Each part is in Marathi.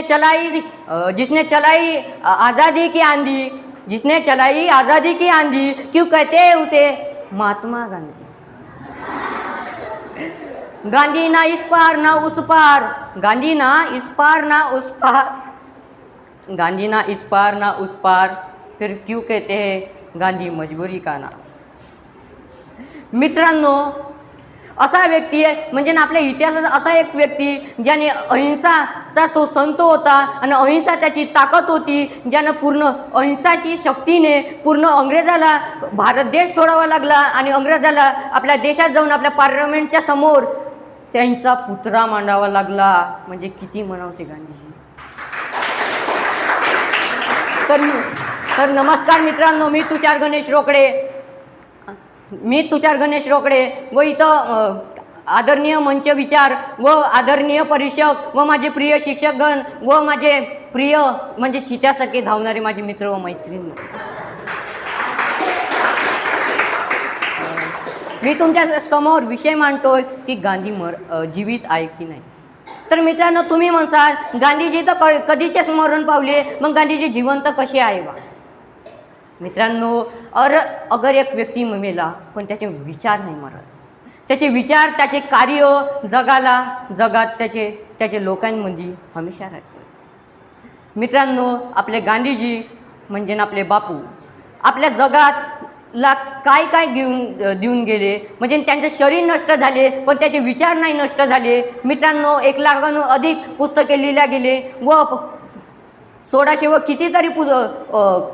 जिसने चलाई जिसने चलाई आज़ादी की आंधी जिसने चलाई आज़ादी की आंधी क्यों कहते हैं उसे महात्मा गांधी? गांधी ना इस पार ना उस पार गांधी ना इस पार ना उस पार गांधी ना इस पार ना उस पार फिर क्यों कहते हैं गांधी मजबुरी का ना मित्रांनो असा व्यक्ती आहे म्हणजे ना आपल्या इतिहासात असा एक व्यक्ती ज्याने अहिंसा चा तो संत होता आणि अहिंसा त्याची ताकद होती ज्यानं पूर्ण अहिंसाची शक्तीने पूर्ण अंग्रेजाला भारत देश सोडावा लागला आणि अंग्रेजाला आपल्या देशात जाऊन आपल्या पार्लमेंटच्या समोर त्यांचा पुतळा मांडावा लागला. म्हणजे किती म्हणावते गांधीजी. तर तर नमस्कार मित्रांनो मी तुषार गणेश रोकडे. मी तुषार गणेश रोकडे व इथं आदरणीय मंच विचार व आदरणीय परीक्षक व माझे प्रिय शिक्षकगण व माझे प्रिय म्हणजे चित्यासारखे धावणारे माझे मित्र व मैत्रीण. मी तुमच्यासमोर विषय मांडतोय की गांधी मर जीवित आहे की नाही. तर मित्रांनो तुम्ही म्हणसाल गांधीजी तर क कधीचे स्मरण पावले मग गांधीजी जिवंत कसे आहे बा? मित्रांनो अर अगर एक व्यक्ती मेला पण त्याचे विचार नाही मरत. त्याचे विचार त्याचे कार्य जगाला जगात त्याचे त्याचे लोकांमध्ये हमेशा राहते. मित्रांनो आपले गांधीजी म्हणजे ना आपले बापू. आपल्या जगात ला काय काय घेऊन देऊन गेले? म्हणजे त्यांचे शरीर नष्ट झाले पण त्याचे विचार नाही नष्ट झाले. मित्रांनो एक लाखांहून अधिक पुस्तके लिहिल्या गेले व प- सोळाशे व कितीतरी पु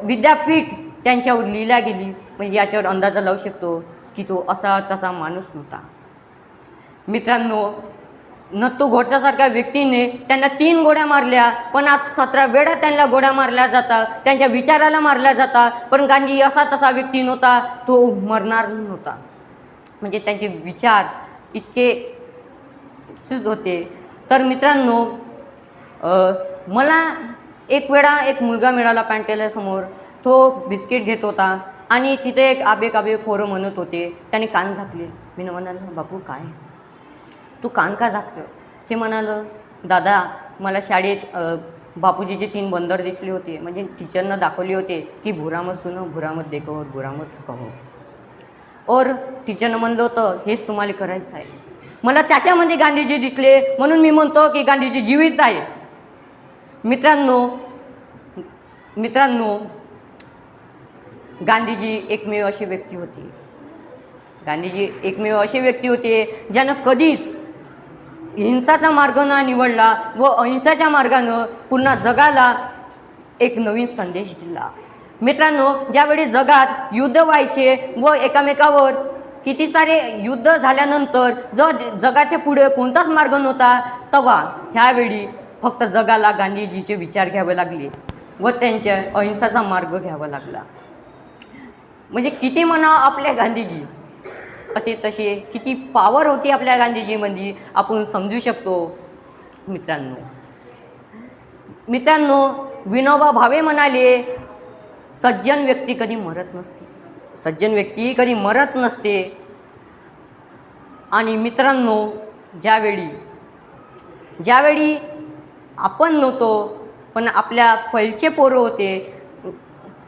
विद्यापीठ त्यांच्यावर लिहिल्या गेली. म्हणजे याच्यावर अंदाजा लावू शकतो. की तो असा तसा माणूस नव्हता. मित्रांनो नत्तू घोटच्यासारख्या व्यक्तीने त्यांना तीन गोड्या मारल्या पण आज सतरा वेळा त्यांना गोड्या मारल्या जातात त्यांच्या विचाराला मारल्या जातात पण गांधी असा तसा व्यक्ती नव्हता तो मरणार नव्हता. म्हणजे त्यांचे विचार इतके चूज होते. तर मित्रांनो मला एक वेळा एक मुलगा मिळाला पॅन्टेल्यासमोर तो बिस्किट घेत होता. आणि तिथे एक आबे काबे पोरं म्हणत होते. त्याने कान झाकले. मी न म्हणालो बापू काय? तू कान का झाकतं ते म्हणालं दादा मला शाळेत बापूजीचे तीन बंदर दिसले होते म्हणजे टीचरनं दाखवले होते की भुरामत सुनो भुरामत देखो और भुरामत कहो और टीचरनं म्हणलं होतं हेच तुम्हाला करायचं आहे. मला त्याच्यामध्ये गांधीजी दिसले म्हणून मी म्हणतो की गांधीजी जीवित आहे. मित्रांनो मित्रांनो गांधीजी एकमेव अशी व्यक्ती होती. गांधीजी एकमेव अशी व्यक्ती होते ज्यानं कधीच हिंसाचा मार्ग न निवडला व अहिंसाच्या मार्गानं पुन्हा जगाला एक नवीन संदेश दिला. मित्रांनो ज्यावेळी जगात युद्ध व्हायचे व एकामेकावर किती सारे युद्ध झाल्यानंतर ज जगाच्या पुढे कोणताच मार्ग नव्हता तेव्हा ह्यावेळी फक्त जगाला गांधीजीचे विचार घ्यावे लागले व त्यांच्या अहिंसाचा मार्ग घ्यावा लागला. म्हणजे किती म्हणा आपल्या गांधीजी. असे तसे किती पावर होती आपल्या गांधीजीमध्ये आपण समजू शकतो. मित्रांनो. मित्रांनो विनोबा भावे म्हणाले सज्जन व्यक्ती कधी मरत नसते. सज्जन व्यक्ती कधी मरत नसते. आणि मित्रांनो ज्यावेळी ज्यावेळी आपण नव्हतो पण आपल्या पहिलचे पोरं होते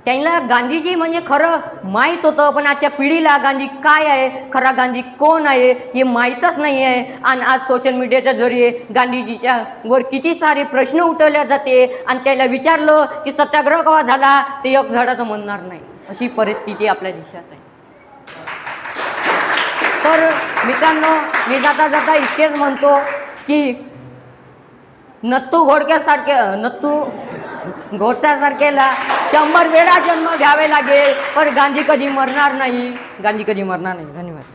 त्यांना गांधीजी म्हणजे खरं माहीत होतं पण आजच्या पिढीला गांधी काय आहे? खरा गांधी कोण आहे? हे माहीतच नाही आहे. आणि आज सोशल मीडियाच्या जरिये गांधीजीच्या वर किती सारे प्रश्न उठवले जाते. आणि त्याला विचारलं की सत्याग्रह कवा झाला? ते एक झाडाचं म्हणणार नाही. अशी परिस्थिती आपल्या देशात आहे. तर मित्रांनो मी जाता जाता इतकेच म्हणतो की नत्तू घोडक्यासारख्या नत्तू घोडच्यासारखेला शंभर वेळा जन्म घ्यावे लागेल. पण गांधी कधी मरणार नाही. गांधी कधी मरणार नाही. धन्यवाद.